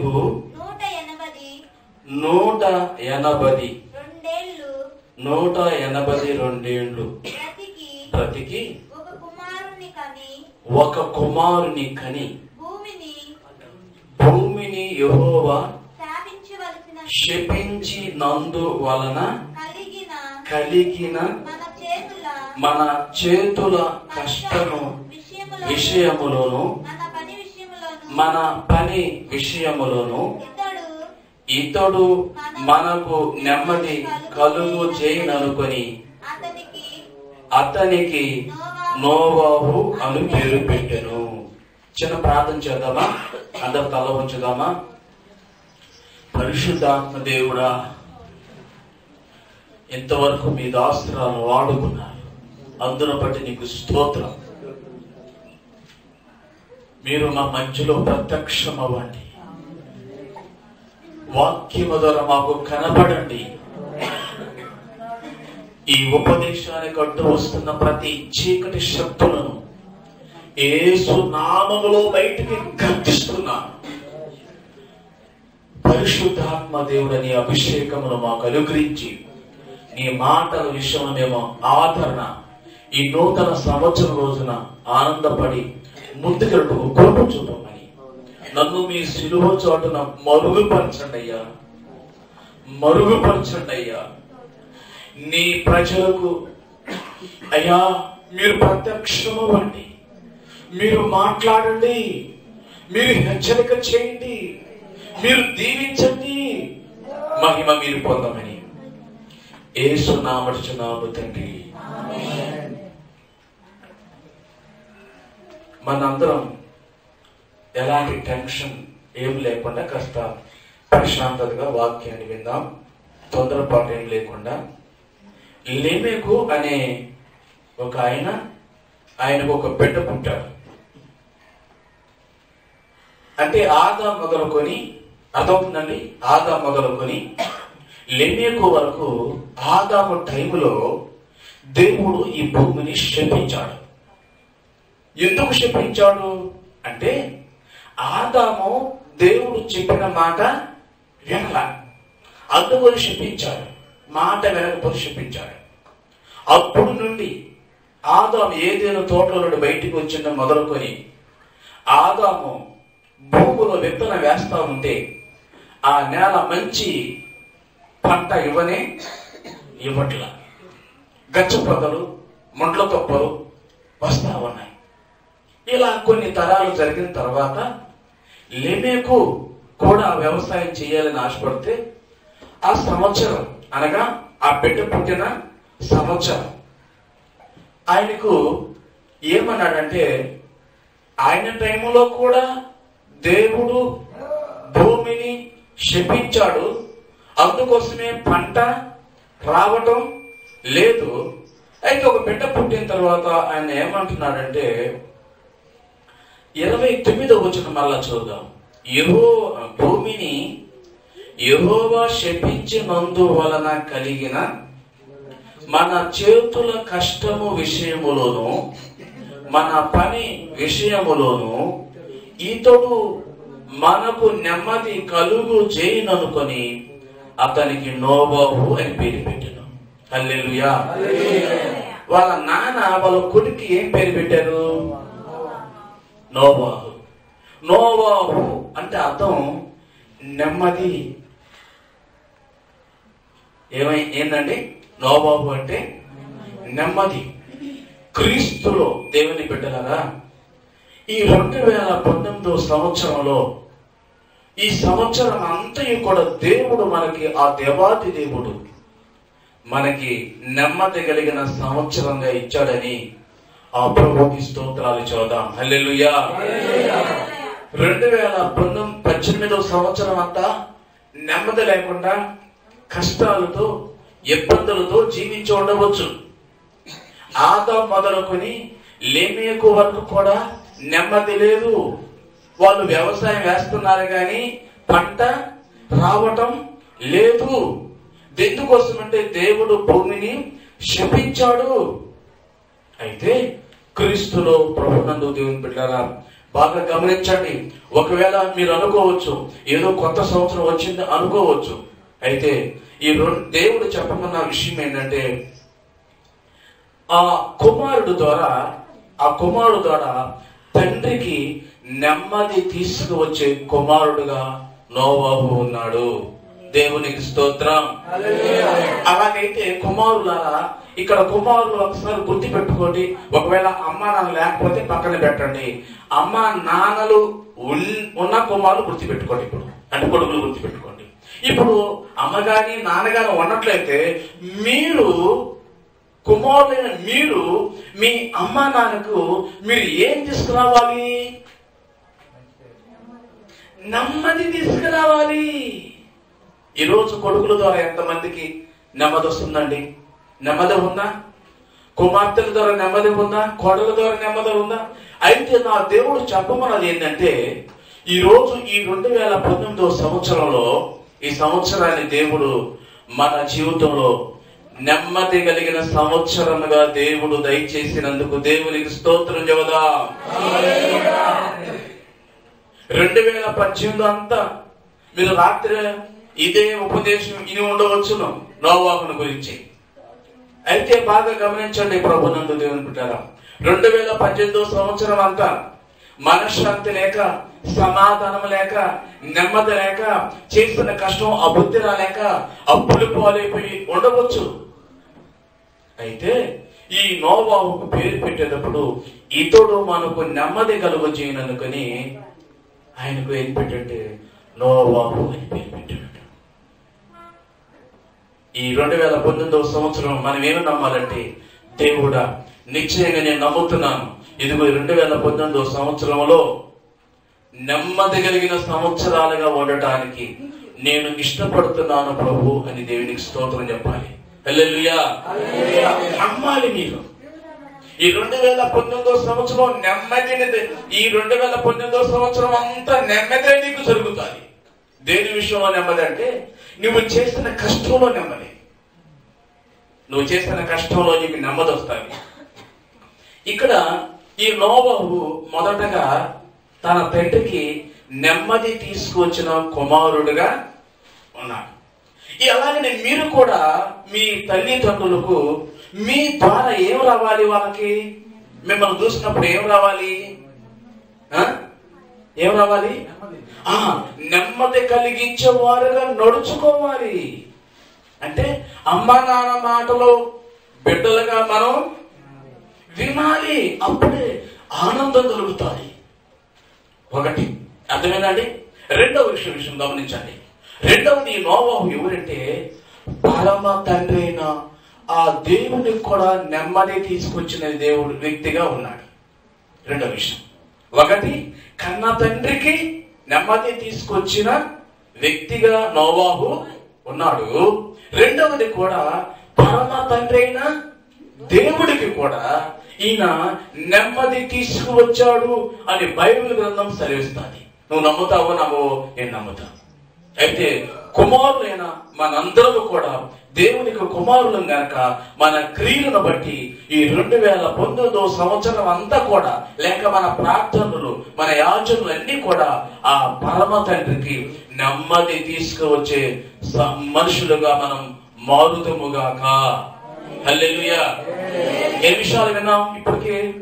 లెమేకు నూట ఎనభై నూట ఎనభై రెండేళ్ళు నూట రెండేండ్లు బ్రతికి ఒక కుమారుని కని ఒక కుమారుని కని భూమిని భూమిని యెహోవా శపించి నందు వలన కలిగిన కలిగిన మన చేతుల కష్టము విషయములో విషయములోను మన పని విషయములోను ఇతడు మనకు నెమ్మది కలుగు చేయననుకొని అతనికి నోవాహు అని పేరు పెట్టెను. చిన్న ప్రార్థన చేద్దామా? అందరు తల ఉంచుదామా పరిశుద్ధాత్మ దేవుడా ఇంతవరకు మీ దాస్త్రాలను వాడుకున్నారు అందును బట్టి నీకు స్తోత్రం. మీరు మా మధ్యలో ప్రత్యక్షం అవ్వండి వాక్యము ద్వారా మాకు కనబడండి. ఈ ఉపదేశానికి అడ్డు వస్తున్న ప్రతి చీకటి శక్తులను ఏసు నామములో బయటికి గర్తిస్తున్నాను పరిశుద్ధాత్మ దేవుడని అభిషేకమును మాకు అనుగ్రహించి నీ మాటల విషయంలో మేము ఆదరణ ఈ నూతన సంవత్సరం రోజున ఆనందపడి ముందుకెళ్ళటకు కృప చూపమని నన్ను మీ సిలువ చోటున మరుగుపరచండి అయ్యా. మరుగుపరచండి అయ్యా. నీ ప్రజలకు అయ్యా మీరు ప్రత్యక్షమవ్వండి మీరు మాట్లాడండి. మీరు హెచ్చరిక చేయండి. మీరు దీవించండి. మహిమ మీరు పొందమని. ఏసు నామడుచున్నాము తండ్రి. మనందరం ఎలాంటి టెన్షన్ ఏం లేకుండా కాస్త ప్రశాంతతగా వాక్యాన్ని విందాం. తొందరపాటు ఏం లేకుండా. లేమేకు అనే ఒక ఆయన ఆయనకు ఒక బిడ్డ పుట్టాడు అంటే ఆదా మొదలుకొని అదవుతుందండి ఆదా మొదలుకొని లెమేకు వరకు ఆదాము టైములో దేవుడు ఈ భూమిని శపించాడు ఎందుకు శపించాడు అంటే ఆదాము దేవుడు చెప్పిన మాట వినల. అందుకొని శపించాడు మాట వినకపోతే శపించాడు అప్పుడు నుండి ఆదాము ఏదైనా తోటలో నుండి బయటికి వచ్చిందో మొదలుకొని ఆదాము భూమిలో విత్తనం వేస్తా ఉంటే ఆ నేల మంచి పంట ఇవ్వనే ఇవ్వట్ల. గచ్చ పొదలు ముండ్ల తొప్పలు వస్తా ఉన్నాయి. ఇలా కొన్ని తరాలు జరిగిన తర్వాత లెమేకు కూడా వ్యవసాయం చేయాలని ఆశపడితే ఆ సంవత్సరం అనగా ఆ బిడ్డ పుట్టిన సంవత్సరం. ఆయనకు ఏమన్నాడంటే ఆయన టైంలో కూడా దేవుడు భూమిని శపించాడు అందుకోసమే పంట రావటం లేదు. అయితే ఒక బిడ్డ పుట్టిన తర్వాత ఆయన ఏమంటున్నాడంటే ఇరవై తొమ్మిదో వచ్చిన మళ్ళా చూద్దాం. యహో భూమిని యహోవా శపించినందు వలన కలిగిన మన చేతుల కష్టము విషయములోను మన పని విషయములోను ఇతడు మనకు నెమ్మది కలుగు చేయననుకొని అతనికి నోబాహు అని పేరు పెట్టాను హల్లెలూయా. వాళ్ళ నాన్న వాళ్ళ కొడుకు ఏం పేరు పెట్టారు? నోవాహు. నోవాహు అంటే అర్థం నెమ్మది. ఏమై ఏందండి? నోబాబు అంటే నెమ్మది. క్రీస్తులో దేవుని బిడ్డలారా ఈ రెండు వేల పంతొమ్మిదో సంవత్సరంలో ఈ సంవత్సరం అంతయు కూడా దేవుడు మనకి ఆ దేవాది దేవుడు మనకి నెమ్మది కలిగిన సంవత్సరంగా ఇచ్చాడని ఆ ప్రభుకి స్తోత్రాలు చూద్దాం హల్లెలూయా. రెండు వేల పంతొమ్మిది పద్దెనిమిదవ సంవత్సరం అంతా నెమ్మది లేకుండా కష్టాలతో ఇబ్బందులతో జీవించి ఉండవచ్చు. ఆదా మొదలుకొని లేమియకు వరకు కూడా నెమ్మది లేదు. వాళ్ళు వ్యవసాయం వేస్తున్నారు కానీ పంట రావటం లేదు. ఎందుకోసం అంటే దేవుడు భూమిని శపించాడు. అయితే క్రీస్తులో ప్రభునందు దేవుని బిడ్డారా బాగా గమనించండి. ఒకవేళ మీరు అనుకోవచ్చు ఏదో కొత్త సంవత్సరం వచ్చింది అనుకోవచ్చు. అయితే ఈ దేవుడు చెప్పమన్న విషయం ఏంటంటే ఆ కుమారుడు ద్వారా ఆ కుమారుడు ద్వారా తండ్రికి నెమ్మది తీసుకువచ్చే కుమారుడుగా నోవాహు ఉన్నాడు. దేవునికి స్తోత్రం. అలాగైతే కుమారులారా ఇక్కడ కుమారులు ఒకసారి గుర్తు పెట్టుకోండి. ఒకవేళ అమ్మ నాన్న లేకపోతే పక్కన పెట్టండి. అమ్మ నాన్నలు ఉన్- ఉన్న కుమారులు గుర్తు పెట్టుకోండి ఇప్పుడు. అంటే కొడుకులు గుర్తు పెట్టుకోండి. ఇప్పుడు అమ్మగాని నాన్నగాని ఉన్నట్లయితే మీరు కుమారులైన మీరు మీ అమ్మ నాన్నకు మీరు ఏం తీసుకురావాలి? నెమ్మది తీసుకురావాలి. ఈరోజు కొడుకుల ద్వారా ఎంతమందికి నెమ్మది వస్తుందండి? నెమ్మది ఉందా? కుమార్తెల ద్వారా నెమ్మది ఉందా? కోడల ద్వారా నెమ్మది ఉందా? అయితే నా దేవుడు చెప్పమన్నది ఏంటంటే ఈ రోజు ఈ రెండు వేల పంతొమ్మిదో సంవత్సరంలో ఈ సంవత్సరాన్ని దేవుడు మన జీవితంలో నెమ్మది కలిగిన సంవత్సరముగా దేవుడు దయచేసినందుకు దేవునికి స్తోత్రం చెబుదా. రెండు వేల పద్దెనిమిది అంతా మీరు రాత్రి ఇదే ఉపదేశం ఇని ఉండవచ్చును నోవాహును గురించి. అయితే బాగా గమనించండి ప్రభునందు దేవుని బిడ్డారా. రెండు వేల పద్దెనిమిదో సంవత్సరం అంతా మనశ్శాంతి లేక సమాధానం లేక నెమ్మది లేక చేసిన కష్టం అబుద్ధి రాలేక అప్పులు పాలైపోయి ఉండవచ్చు. అయితే ఈ నోవాహుకు పేరు పెట్టేటప్పుడు ఇతడు మనకు నెమ్మది కలుగు ఆయనకు ఏం పెట్టండి నోవాహు అని పేరు పెట్టాడు. ఈ రెండు వేల పంతొమ్మిదవ సంవత్సరం మనం ఏమి నమ్మాలంటే దేవుడా నిశ్చయంగా నేను నమ్ముతున్నాను. ఇదిగో రెండు వేల పంతొమ్మిదవ సంవత్సరంలో నెమ్మది కలిగిన సంవత్సరాలుగా ఉండటానికి నేను ఇష్టపడుతున్నాను ప్రభు అని దేవునికి స్తోత్రం చెప్పాలి. నమ్మాలి మీరు. ఈ రెండు వేల పంతొమ్మిదో సంవత్సరం నెమ్మదినది. ఈ రెండు వేల పంతొమ్మిదో సంవత్సరం అంతా నెమ్మదే నీకు జరుగుతుంది దేని విషయంలో నెమ్మది అంటే నువ్వు చేసిన కష్టంలో నెమ్మది. నువ్వు చేసిన కష్టంలో నీకు నెమ్మది వస్తుంది. ఇక్కడ ఈ నోబహు మొదటగా తన తండ్రికి నెమ్మది తీసుకువచ్చిన కుమారుడుగా ఉన్నాడు. ఈ అలాగనే మీరు కూడా మీ తల్లిదండ్రులకు మీ ద్వారా ఏం రావాలి వాళ్ళకి? మిమ్మల్ని చూసినప్పుడు ఏం రావాలి? ఏం రావాలి? నెమ్మది. కలిగించే వారుగా నడుచుకోవాలి. అంటే అమ్మ నాన్న మాటలు బిడ్డలుగా మనం వినాలి. అప్పుడే ఆనందం కలుగుతుంది ఒకటి అర్థమేనండి రెండవ విషయం విషయం గమనించండి. రెండవది నోవాహు ఎవరంటే పరమ తండ్రి అయిన ఆ దేవునికి కూడా నెమ్మది తీసుకొచ్చిన దేవుడు వ్యక్తిగా ఉన్నాడు. రెండవ విషయం. ఒకటి కన్న తండ్రికి నెమ్మది తీసుకొచ్చిన వ్యక్తిగా నోవాహు ఉన్నాడు. రెండవది కూడా పరమ తండ్రి అయిన దేవుడికి కూడా ఈయన నెమ్మది తీసుకువచ్చాడు అని బైబిల్ గ్రంథం సెలవిస్తుంది. నువ్వు నమ్ముతావో నమ్మవో నేను నమ్ముతా. అయితే కుమారులైన మనందరం కూడా దేవునికి కుమారులం గనక మన క్రియలను బట్టి ఈ రెండు వేల పంతొమ్మిదో సంవత్సరం అంతా కూడా లేక మన ప్రార్థనలు మన యాచనలు అన్ని కూడా ఆ పరమ తండ్రికి నెమ్మది తీసుకువచ్చే మనుషులుగా మనం మారుతుముగాక హల్లెలుయా. ఏ విషయాలు విన్నాం ఇప్పటికే?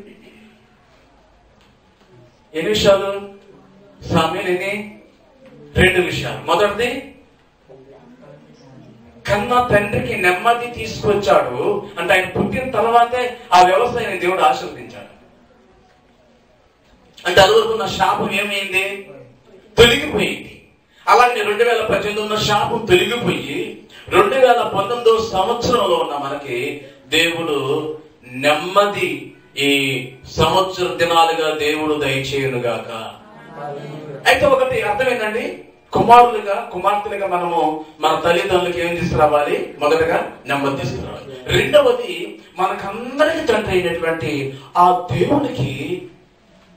ఎన్ని విషయాలు? సామ్యులు ఎన్ని? రెండు విషయాలు. మొదటిది కన్న తండ్రికి నెమ్మది తీసుకొచ్చాడు అంటే ఆయన పుట్టిన తర్వాతే ఆ వ్యవసాయాన్ని దేవుడు ఆశీర్వదించాడు. అంటే అదివరకు ఉన్న శాపం ఏమైంది? తొలగిపోయింది. అలాగే రెండు వేల పద్దెనిమిది ఉన్న శాపం తొలగిపోయి రెండు వేల పంతొమ్మిదో సంవత్సరంలో ఉన్న మనకి దేవుడు నెమ్మది ఈ సంవత్సర దినాలుగా దేవుడు దయచేయునుగాక. అయితే ఒకటి అర్థం ఏంటండి కుమారులుగా కుమార్తెలుగా మనము మన తల్లిదండ్రులకి ఏం తీసుకురావాలి? మొదటగా నెమ్మది తీసుకురావాలి. రెండవది మనకందరికి తండ్రి అయినటువంటి ఆ దేవునికి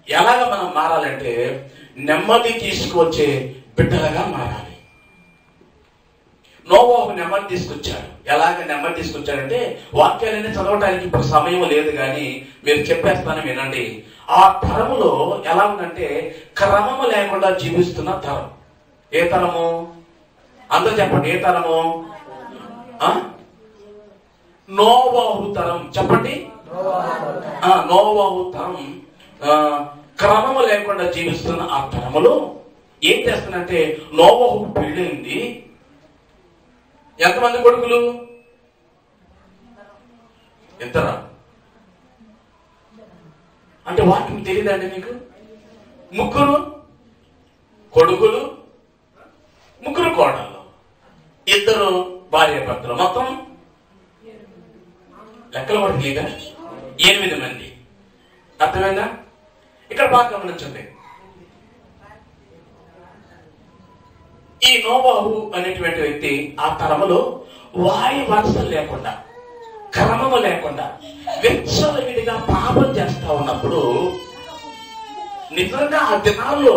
ఎలాగ మనం మారాలంటే నెమ్మది తీసుకువచ్చే బిడ్డలుగా మారాలి. నోవో ఒక నెమ్మది తీసుకొచ్చాడు. ఎలాగ నెమ్మది తీసుకొచ్చాడంటే వాక్యాలన్నీ చదవటానికి ఇప్పుడు సమయం లేదు కానీ మీరు చెప్పేస్తాను వినండి. ఆ తరములో ఎలా ఉందంటే క్రమము లేకుండా జీవిస్తున్న తరం. ఏ తరము అందరూ చెప్పండి ఏ తరము నోవాహు తరం. చెప్పండి. నోవాహు తరం. క్రమము లేకుండా జీవిస్తున్న ఆ తరములో ఏం చేస్తుందంటే నోవాహు పెళ్ళైంది ఎంతమంది కొడుకులు? ఎంతరా? అంటే వాటికి తెలియదండి మీకు? ముగ్గురు? కొడుకులు? ముగ్గురు కోడళ్ళు. ఇద్దరు భార్య భర్తలు. మొత్తం లెక్కలు కూడా ఎనిమిది మంది. అర్థమైందా? ఇక్కడ బాగా గమనించండి. ఈ నోబాహు అనేటువంటి వ్యక్తి ఆ తరములో వాయు వరుసలు లేకుండా క్రమము లేకుండా విచ్చలవిడిగా పాపం చేస్తా ఉన్నప్పుడు నిజంగా ఆ దినాల్లో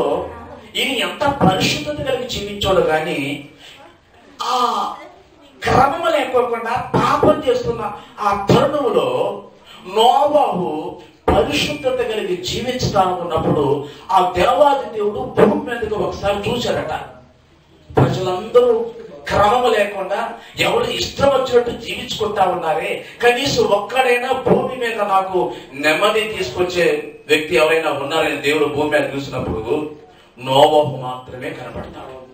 ఈయన ఎంత పరిశుద్ధత కలిగి జీవించాడు కానీ ఆ క్రమము లేకోకుండా పాపం చేస్తున్న ఆ తరుణంలో నోవాహు పరిశుద్ధత కలిగి జీవించడానుకున్నప్పుడు ఆ దేవాది దేవుడు భూమి మీదకి ఒకసారి చూశాడట. ప్రజలందరూ క్రమము లేకుండా ఎవరు ఇష్టం వచ్చినట్టు జీవించుకుంటా ఉన్నారే కనీసం ఒక్కడైనా భూమి మీద నాకు నెమ్మది తీసుకొచ్చే వ్యక్తి ఎవరైనా ఉన్నారని దేవుడు భూమి మీద చూసినప్పుడు నోవాహు మాత్రమే కనపడతాడు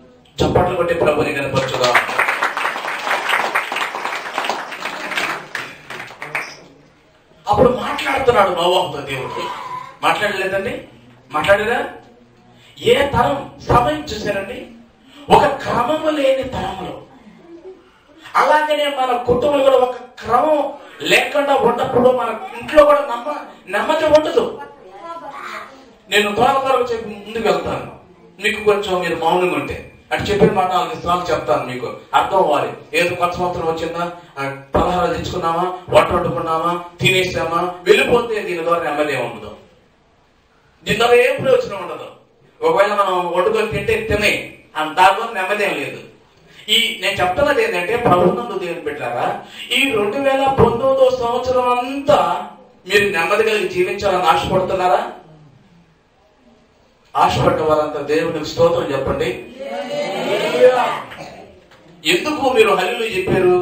చప్పట్లు కొట్టి ప్రభుని కనపరచుదా? అప్పుడు మాట్లాడుతున్నాడు నోవాహుతో దేవుడు. మాట్లాడలేదండి? మాట్లాడలేదా? ఏ తరం సమయం చూశారండి? ఒక క్రమము లేని తరంలో. అలాగనే మన కుటుంబంలో కూడా ఒక క్రమం లేకుండా ఉన్నప్పుడు మన ఇంట్లో కూడా నమ్మ నెమ్మది ఉండదు. నేను త్వర త్వరగా చెప్పి ముందుకు వెళ్తాను. మీకు కొంచెం మీరు మౌనంగా ఉంటే. అటు చెప్పిన మాట నాలుగు స్థలాలు చెప్తాను మీకు. అర్థం అవ్వాలి. ఏదో కొత్త సంవత్సరం వచ్చిందా? పలహారం పలహారాలు తెచ్చుకున్నామా? వంట వండుకున్నామా? తినేసామా? వెళ్ళిపోతే దీని ద్వారా నెమ్మది ఉండదు. దీని ద్వారా ఏం ప్రయోజనం ఉండదు. ఒకవేళ మనం వండుకొని తింటే తినే. అంత దానిలో నెమ్మది ఏం లేదు. ఈ నేను చెప్తున్నది ఏంటంటే ప్రభుత్వం దేవుని పెట్టారా ఈ రెండు వేల పంతొమ్మిదో సంవత్సరం అంతా మీరు నెమ్మది కలిగి జీవించాలని ఆశపడుతున్నారా? ఆశపడ్డ వారంతా దేవునికి స్తోత్రం చెప్పండి. ఎందుకు మీరు హల్లు చెప్పారు?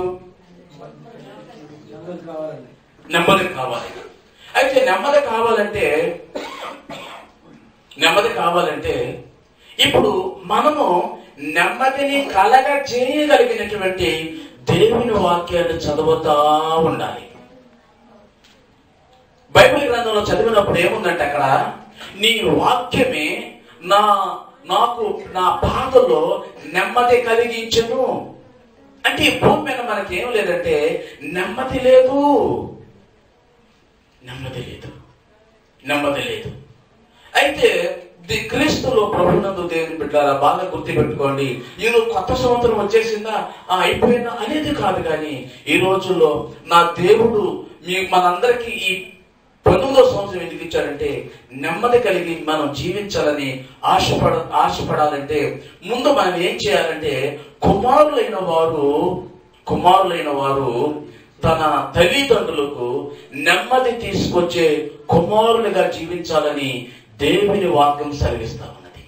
నెమ్మది కావాలి. అయితే నెమ్మది కావాలంటే నెమ్మది కావాలంటే ఇప్పుడు మనము నెమ్మదిని కలగ చేయగలిగినటువంటి దేవుని వాక్యాన్ని చదువుతా ఉండాలి. బైబిల్ గ్రంథంలో చదివినప్పుడు ఏముందంటే అక్కడ? నీ వాక్యమే నా నాకు నా బాధలో నెమ్మది కలిగించను. అంటే ఈ భూమి మీద మనకి ఏం లేదంటే నెమ్మది లేదు. నెమ్మది లేదు. నెమ్మది లేదు. అయితే ది క్రీస్తులో ప్రభునందు దేవుని బిడ్డారా బాగా గుర్తు పెట్టుకోండి ఈరోజు కొత్త సంవత్సరం వచ్చేసిందా? ఆ అయిపోయిందా? అనేది కాదు కానీ ఈ రోజుల్లో నా దేవుడు మీ మనందరికీ ఈ పంతొమ్మిదో సంవత్సరం ఎందుకు ఇచ్చారంటే నెమ్మది కలిగి మనం జీవించాలని ఆశపడ ఆశపడాలంటే ముందు మనం ఏం చేయాలంటే కుమారులైన వారు కుమారులైన వారు తన తల్లిదండ్రులకు నెమ్మది తీసుకొచ్చే కుమారులుగా జీవించాలని దేవుని వాక్యం సెలవిస్తా ఉన్నది.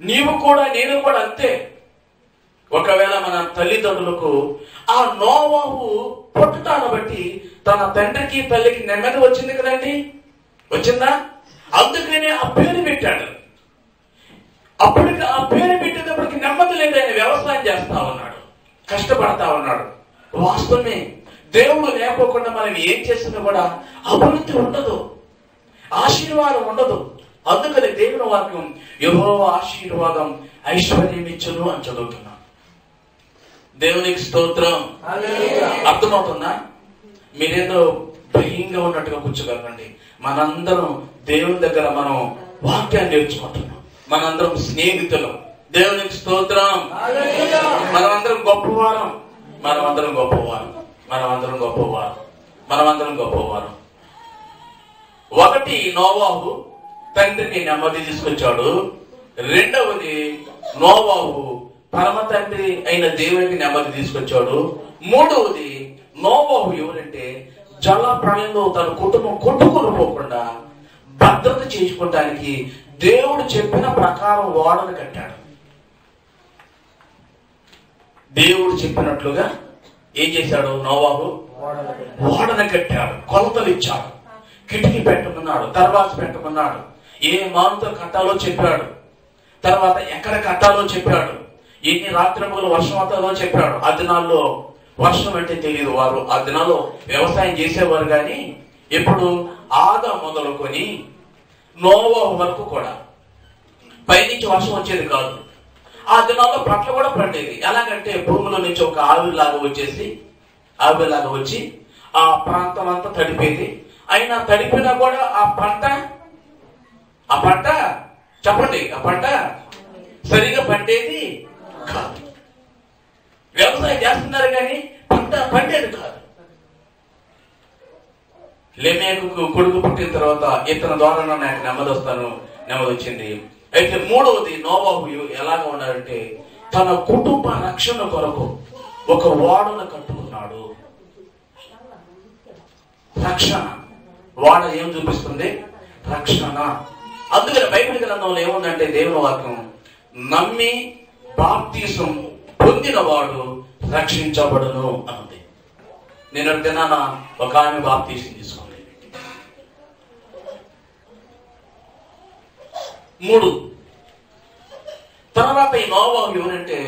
నీవు కూడా నేను కూడా అంతే. ఒకవేళ మన తల్లిదండ్రులకు ఆ నోవాహు పుట్టుతాను బట్టి తన తండ్రికి తల్లికి నెమ్మది వచ్చింది కదండి? వచ్చిందా? అందుకనే ఆ పేరు పెట్టాడు. అప్పటికి ఆ పేరు పెట్టేటప్పటికి నెమ్మది లేదు ఆయన వ్యవసాయం చేస్తా ఉన్నాడు కష్టపడతా ఉన్నాడు. వాస్తవమే దేవుడు లేకోకుండా మనం ఏం చేసినా కూడా అభివృద్ధి ఉండదు ఆశీర్వాదం ఉండదు. అందుకని దేవుని వాక్యం యహో ఆశీర్వాదం ఐశ్వర్యం ఇచ్చును అని చదువుతున్నాం. దేవునికి స్తోత్రం. అర్థమవుతుందా? మీరేదో భయంగా ఉన్నట్టుగా కూర్చోగలరండి. మనందరం దేవుని దగ్గర మనం వాక్యాన్ని నేర్చుకుంటున్నాం. మనందరం స్నేహితులం. దేవునికి స్తోత్రం. మనమందరం గొప్పవారం. మనమందరం గొప్పవారం. మనమందరం గొప్పవారం. మనమందరం గొప్పవారం. ఒకటి నోవాహు తండ్రికి నెమ్మది తీసుకొచ్చాడు. రెండవది నోవాహు పరమ తండ్రి అయిన దేవునికి నెమ్మది తీసుకొచ్చాడు. మూడవది నోబాబు ఎవరంటే జల ప్రళయంలో తన కుటుంబం కొట్టుకుని పోకుండా భద్రత చేసుకోవడానికి దేవుడు చెప్పిన ప్రకారం ఓడను కట్టాడు. దేవుడు చెప్పినట్లుగా ఏం చేశాడు నోవాహు? ఓడను కట్టాడు. కొలతలు ఇచ్చాడు. కిటికీ పెట్టమన్నాడు. తర్వాత పెట్టమన్నాడు. ఏ మానుతో కట్టాలో చెప్పాడు. తర్వాత ఎక్కడ కట్టాలో చెప్పాడు. ఎన్ని రాత్రి వర్షం అవుతుందో చెప్పాడు. ఆ దినాల్లో వర్షం అంటే తెలియదు వారు ఆ దినాల్లో వ్యవసాయం చేసేవారు కానీ ఇప్పుడు ఆదా మొదలుకొని నోవా వరకు కూడా పైనుంచి వర్షం వచ్చేది కాదు. ఆ దినాల్లో పంటలు కూడా పండేది ఎలాగంటే భూమిలో నుంచి ఒక ఆవిలాగా వచ్చేసి ఆవిలాగా వచ్చి ఆ ప్రాంతం అంతా తడిపేది. అయినా తడిపినా కూడా ఆ పంట ఆ పంట చెప్పండి ఆ పంట సరిగా పండేది కాదు. వ్యవసాయం చేస్తున్నారు కానీ పంట పండేది కాదు. లెమేకు కొడుకు పుట్టిన తర్వాత ఇతని ద్వారా నాకు నెమ్మది వస్తాను నెమ్మది వచ్చింది. అయితే మూడవది నోవాబు ఎలాగ ఉన్నారంటే తన కుటుంబ రక్షణ కొరకు ఒక వాడను కట్టుకున్నాడు. రక్షణ. వాడ ఏం చూపిస్తుంది? రక్షణ. అందుకని బైబిల్ గ్రంథంలో ఏముందంటే దేవుని వాక్యం నమ్మి బాప్తీసం పొందినవాడు రక్షించబడును అంది నేను దినాన ఒక ఆమె బాప్తీసం తీసుకుంది మూడు. తర్వాత ఈ నోవాహు ఏమంటే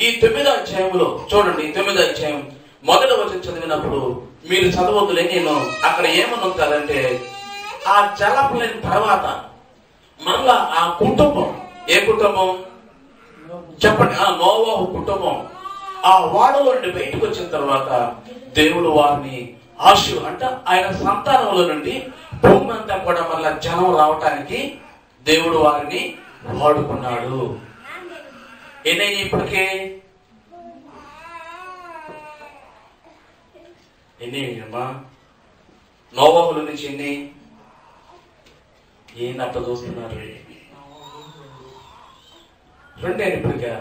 ఈ తొమ్మిదో అధ్యాయంలో చూడండి ఈ తొమ్మిదో అధ్యాయం మొదటి వచ్చి చదివినప్పుడు మీరు చదవద్దులే నేను అక్కడ ఏమనుంటారంటే ఆ జలప్లైన తర్వాత మళ్ళా ఆ కుటుంబం ఏ కుటుంబం? చెప్పండి ఆ నోవాహు కుటుంబం ఆ వాడలో నుండి బయటకు వచ్చిన తర్వాత దేవుడు వారిని ఆశు అంటే ఆయన సంతానంలో నుండి భూమి అంతా కూడా మళ్ళా జనం రావటానికి దేవుడు వారిని వాడుకున్నాడు. ఎన్నైనా ఇప్పటికే? ఎన్ని అమ్మా నోవాహుల నుంచి ఎన్ని? ఏంటి అట్ట చూస్తున్నారు? రెండే ఇప్పటికే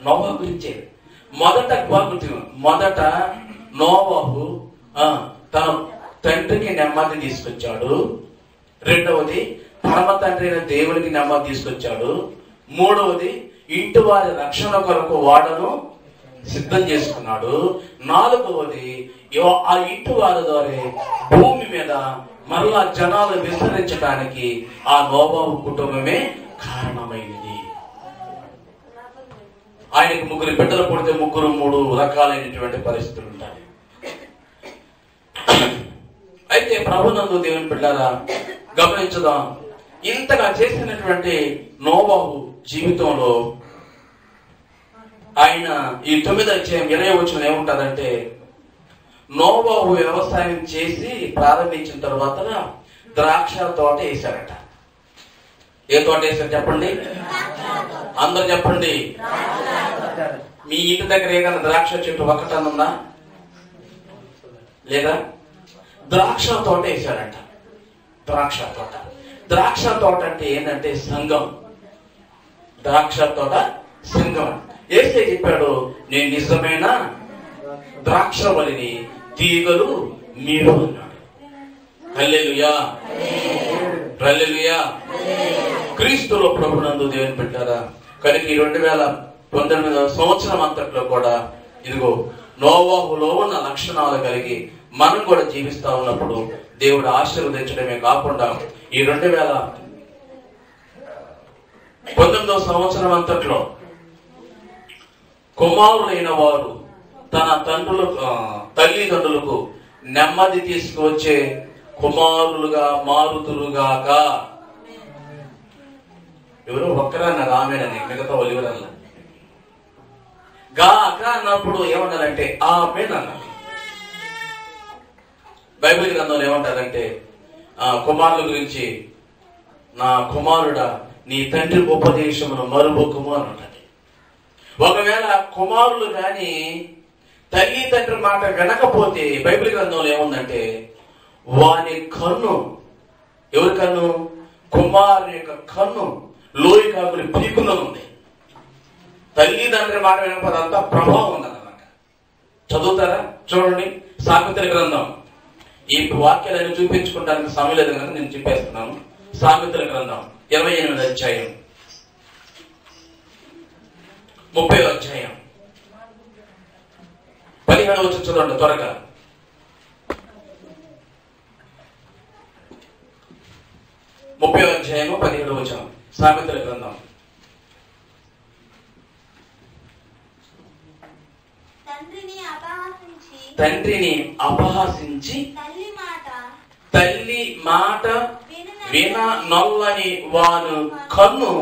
నోవా గురించే. మొదట మొదట నోవాహు ఆ, తన తండ్రికి నెమ్మది తీసుకొచ్చాడు. రెండవది పరమ తండ్రి అయిన దేవునికి నెమ్మది తీసుకొచ్చాడు. మూడవది ఇంటి వారి రక్షణ కొరకు వాడను సిద్ధం చేసుకున్నాడు. నాలుగవది ఆ ఇంటి వారి ద్వారా భూమి మీద మరలా జనాలు విస్తరించడానికి ఆ నోబాబు కుటుంబమే కారణమైనది. ఆయనకు ముగ్గురు బిడ్డలు పుడితే ముగ్గురు మూడు రకాలైనటువంటి పరిస్థితులు ఉంటాయి. అయితే ప్రభునందు దేవుని బిడ్డారా గమనించుదాం. ఇంతగా చేసినటువంటి నోబాబు జీవితంలో ఆయన ఈ తొమ్మిది అధ్యాయం ఇరవై వచ్చిన ఏముంటదంటే నోబాబు వ్యవసాయం చేసి ప్రారంభించిన తర్వాత ద్రాక్ష తోట వేశారట. ఏ తోట చెప్పండి? అందరు చెప్పండి. మీ ఇంటి దగ్గర ఏదైనా ద్రాక్ష చెట్టు ఒకటన్ ఉందా? లేదా? ద్రాక్ష తోట వేశారంట. ద్రాక్ష తోట. ద్రాక్ష తోట అంటే ఏంటంటే సంఘం. ద్రాక్ష తోట సంఘం. ఏసే చెప్పాడు నేను నిజమైన? ద్రాక్ష వలిని తీగలు మీరు అన్నాడు. హల్లెలూయా. క్రీస్తులో ప్రభునందు దేవుని పెట్టారా కనుక ఈ రెండు వేల పంతొమ్మిదవ సంవత్సరం అంతట్లో కూడా ఇదిగో నోవాహులో ఉన్న లక్షణాలు కలిగి మనం కూడా జీవిస్తా ఉన్నప్పుడు దేవుడు ఆశీర్వదించడమే కాకుండా ఈ రెండు వేల పంతొమ్మిదవ సంవత్సరం అంతట్లో కుమారులైన వారు తన తండ్రులకు తల్లిదండ్రులకు నెమ్మది తీసుకువచ్చే కుమారులుగా మారుతురుగాక. ఎవరో ఒక్కరన్నారు ఆమెనని మిగతా ఒలివరల్ల గాక అన్నప్పుడు ఏమన్నారంటే ఆమెన్ అన్నారు. బైబిల్ గ్రంథంలో ఏమంటారంటే ఆ కుమారుల గురించి నా కుమారుడా నీ తండ్రి ఉపదేశమును మరుబొక్కుము అని ఉంటుంది ఒకవేళ కుమారులు కానీ తల్లి తండ్రి మాట వినకపోతే బైబిల్ గ్రంథంలో ఏముందంటే వాని కన్ను ఎవరి కన్ను? కుమారుని యొక్క కన్ను లోయ కాకుని పీకులో ఉంది. తల్లిదండ్రి మాట వినకపోతే ప్రభావం ఉందన్నమాట చదువుతారా? చూడండి సామెతల గ్రంథం. ఈ వాక్యాలను చూపించుకోవడానికి సమయం లేదు కనుక నేను చెప్పేస్తున్నాను. సామెతల గ్రంథం ఇరవై ఎనిమిది అధ్యాయం. ముప్పై అధ్యాయం. పదిహేడు వచ్చి చూడండి త్వరగా ముప్పై అధ్యాయము పదిహేడు వచనం. సామెతల గ్రంథం. తండ్రిని అపహాసించి తల్లి మాట తల్లి మాట విననట్లు విన నొల్లని వాను కన్ను